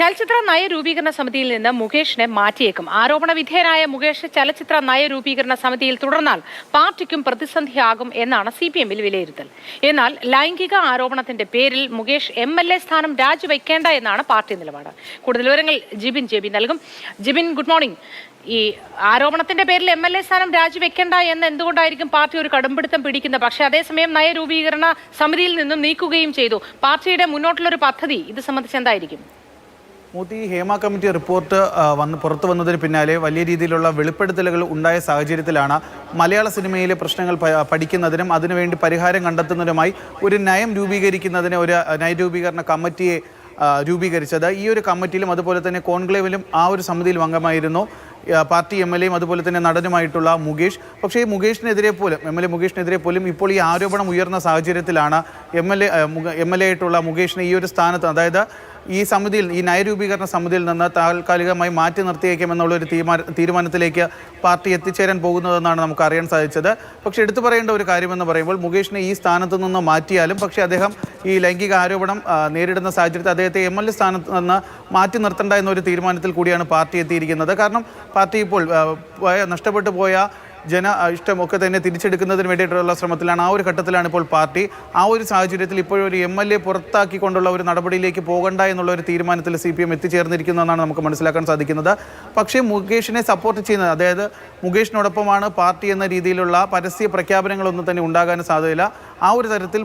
ചലച്ചിത്ര നയരൂപീകരണ സമിതിയിൽ നിന്ന് മുകേഷിനെ മാറ്റിയേക്കും. ആരോപണ വിധേയനായ മുകേഷ് ചലച്ചിത്ര നയരൂപീകരണ സമിതിയിൽ തുടർന്നാൽ പാർട്ടിക്കും പ്രതിസന്ധിയാകും എന്നാണ് സി പി വിലയിരുത്തൽ. എന്നാൽ ലൈംഗിക ആരോപണത്തിന്റെ പേരിൽ മുകേഷ് എം എൽ എ സ്ഥാനം രാജിവെക്കേണ്ട എന്നാണ് പാർട്ടി നിലപാട്. കൂടുതൽ വിവരങ്ങൾ ജിബിൻ ജെബി നൽകും. ജിബിൻ ഗുഡ് മോർണിംഗ് ഈ ആരോപണത്തിന്റെ പേരിൽ എം എൽ എ സ്ഥാനം രാജിവെക്കേണ്ട എന്ന് എന്തുകൊണ്ടായിരിക്കും പാർട്ടി ഒരു കടുംപിടുത്തം പിടിക്കുന്നത് പക്ഷേ അതേസമയം നയരൂപീകരണ സമിതിയിൽ നിന്നും നീക്കുകയും ചെയ്തു. പാർട്ടിയുടെ മുന്നോട്ടുള്ള ഒരു പദ്ധതി ഇത് സംബന്ധിച്ച് എന്തായിരിക്കും? മോദി ഹേമ കമ്മിറ്റി റിപ്പോർട്ട് വന്ന് പുറത്തു വന്നതിന് പിന്നാലെ വലിയ രീതിയിലുള്ള വെളിപ്പെടുത്തലുകൾ ഉണ്ടായ സാഹചര്യത്തിലാണ് മലയാള സിനിമയിലെ പ്രശ്നങ്ങൾ പഠിക്കുന്നതിനും അതിനുവേണ്ടി പരിഹാരം കണ്ടെത്തുന്നതിനുമായി ഒരു നയം രൂപീകരിക്കുന്നതിന് ഒരു നയരൂപീകരണ കമ്മിറ്റിയെ ആ, രൂപീകരിച്ചത്. ഈ ഒരു കമ്മിറ്റിയിലും അതുപോലെ തന്നെ കോൺക്ലേവിലും ആ ഒരു സമിതിയിലും അംഗമായിരുന്നു. പാർട്ടി എം എൽ എയും അതുപോലെ തന്നെ നടനുമായിട്ടുള്ള മുകേഷ്. പക്ഷേ ഈ മുകേഷിനെതിരെ പോലും എം എൽ എ മുകേഷിനെതിരെ പോലും ഇപ്പോൾ ഈ ആരോപണം ഉയർന്ന സാഹചര്യത്തിലാണ് M L A M L A ആയിട്ടുള്ള മുകേഷിനെ ഈ ഒരു സ്ഥാനത്ത് അതായത് ഈ സമിതിയിൽ ഈ നയരൂപീകരണ സമിതിയിൽ നിന്ന് താൽക്കാലികമായി മാറ്റി നിർത്തിയേക്കുമെന്നുള്ള ഒരു തീരുമാന തീരുമാനത്തിലേക്ക് പാർട്ടി എത്തിച്ചേരാൻ പോകുന്നതെന്നാണ് നമുക്ക് അറിയാൻ സാധിച്ചത്. പക്ഷേ എടുത്തു പറയേണ്ട ഒരു കാര്യമെന്ന് പറയുമ്പോൾ മുകേഷിനെ ഈ സ്ഥാനത്ത് നിന്ന് മാറ്റിയാലും പക്ഷേ അദ്ദേഹം ഈ ലൈംഗിക ആരോപണം നേരിടുന്ന സാഹചര്യത്തിൽ അദ്ദേഹത്തെ എം എൽ എ സ്ഥാനത്ത് നിന്ന് മാറ്റി നിർത്തേണ്ട എന്നൊരു തീരുമാനത്തിൽ കൂടിയാണ് പാർട്ടി എത്തിയിരിക്കുന്നത്. കാരണം പാർട്ടി ഇപ്പോൾ നഷ്ടപ്പെട്ടു പോയ ജന ഇഷ്ടമൊക്കെ തന്നെ തിരിച്ചെടുക്കുന്നതിന് വേണ്ടിയിട്ടുള്ള ശ്രമത്തിലാണ് ആ ഒരു ഘട്ടത്തിലാണ് ഇപ്പോൾ പാർട്ടി. ആ ഒരു സാഹചര്യത്തിൽ ഇപ്പോഴൊരു എം എൽ എ പുറത്താക്കിക്കൊണ്ടുള്ള ഒരു നടപടിയിലേക്ക് പോകണ്ട എന്നുള്ള ഒരു തീരുമാനത്തിൽ സി പി എം എത്തിച്ചേർന്നിരിക്കുന്നതെന്നാണ് നമുക്ക് മനസ്സിലാക്കാൻ സാധിക്കുന്നത്. പക്ഷേ മുകേഷിനെ സപ്പോർട്ട് ചെയ്യുന്നത് അതായത് മുകേഷിനോടൊപ്പമാണ് പാർട്ടി എന്ന രീതിയിലുള്ള പരസ്യ പ്രഖ്യാപനങ്ങളൊന്നും തന്നെ ഉണ്ടാകാൻ സാധ്യതയില്ല. ആ ഒരു തരത്തിൽ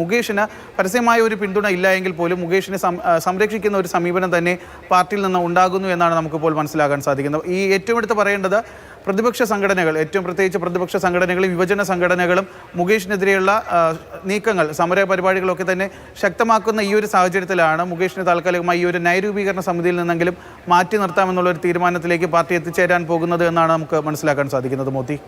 മുകേഷിന് പരസ്യമായ ഒരു പിന്തുണ ഇല്ല എങ്കിൽ പോലും മുകേഷിനെ സംരക്ഷിക്കുന്ന ഒരു സമീപനം തന്നെ പാർട്ടിയിൽ നിന്ന് ഉണ്ടാകുന്നു എന്നാണ് നമുക്കിപ്പോൾ മനസ്സിലാക്കാൻ സാധിക്കുന്നത്. ഈ ഏറ്റവും എടുത്ത് പറയേണ്ടത് പ്രതിപക്ഷ സംഘടനകൾ ഏറ്റവും പ്രത്യേകിച്ച് പ്രതിപക്ഷ സംഘടനകളും യുവജന സംഘടനകളും മുകേഷിനെതിരെയുള്ള നീക്കങ്ങൾ സമര പരിപാടികളൊക്കെ തന്നെ ശക്തമാക്കുന്ന ഈ ഒരു സാഹചര്യത്തിലാണ് മുകേഷിനെ താൽക്കാലികമായി ഈ ഒരു നയരൂപീകരണ സമിതിയിൽ നിന്നെങ്കിലും മാറ്റി നിർത്താമെന്നുള്ള ഒരു തീരുമാനത്തിലേക്ക് പാർട്ടി എത്തിച്ചേരാൻ പോകുന്നത് എന്നാണ് നമുക്ക് മനസ്സിലാക്കാൻ സാധിക്കുന്നത്. മോദി.